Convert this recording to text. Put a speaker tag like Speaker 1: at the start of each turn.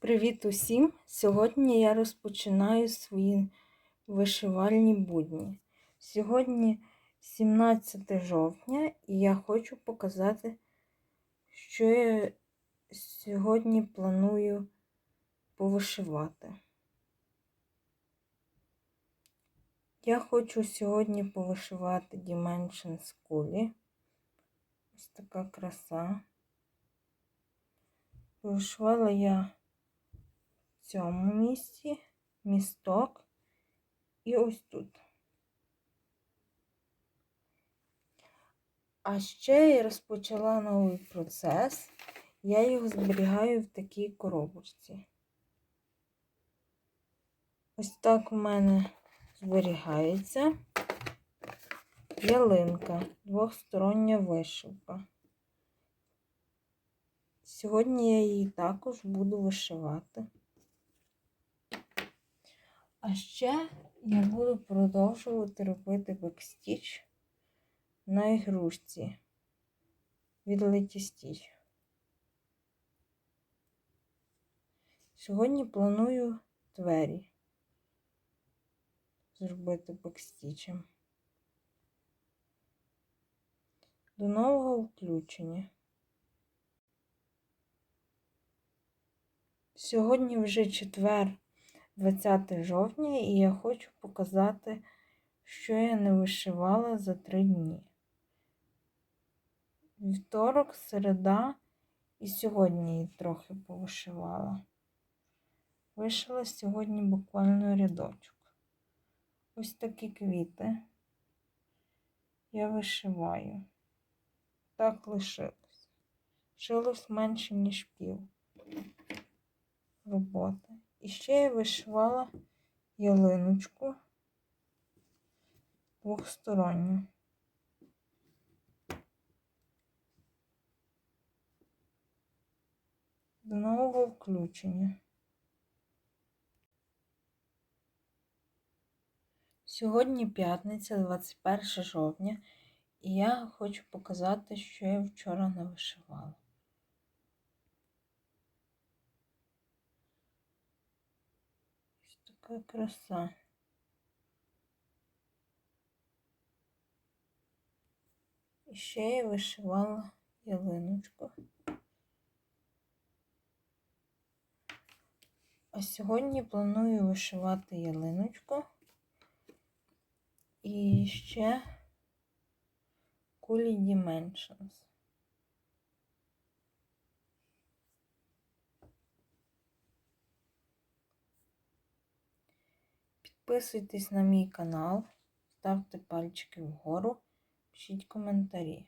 Speaker 1: Привіт усім! Сьогодні я розпочинаю свої вишивальні будні. Сьогодні 17 жовтня і я хочу показати, що я сьогодні планую повишивати. Я хочу сьогодні повишивати Dimensions Кулі. Ось така краса. Повишивала я цьому місці місток і ось тут. А ще я розпочала новий процес. Я його зберігаю в такій коробочці. Ось так у мене зберігається ялинка, двохстороння вишивка. Сьогодні я її також буду вишивати. А ще я буду продовжувати робити бекстіч на ігрушці від Stitch. Сьогодні планую двері зробити бекстічем. До нового включення. Сьогодні вже четвер, 20 жовтня, і я хочу показати, що я не вишивала за три дні. Вівторок, середа і сьогодні її трохи повишивала. Вишила сьогодні буквально рядочок. Ось такі квіти я вишиваю. Так лишилось. Лишилось менше, ніж пів роботи. І ще я вишивала ялиночку двохсторонню. До нового включення. Сьогодні п'ятниця, 21 жовтня, і я хочу показати, що я вчора не вишивала. Ось така краса. І ще я вишивала ялиночку. А сьогодні планую вишивати ялиночку і ще кулі Dimensions. Підписуйтесь на мій канал, ставте пальчики вгору, пишіть коментарі.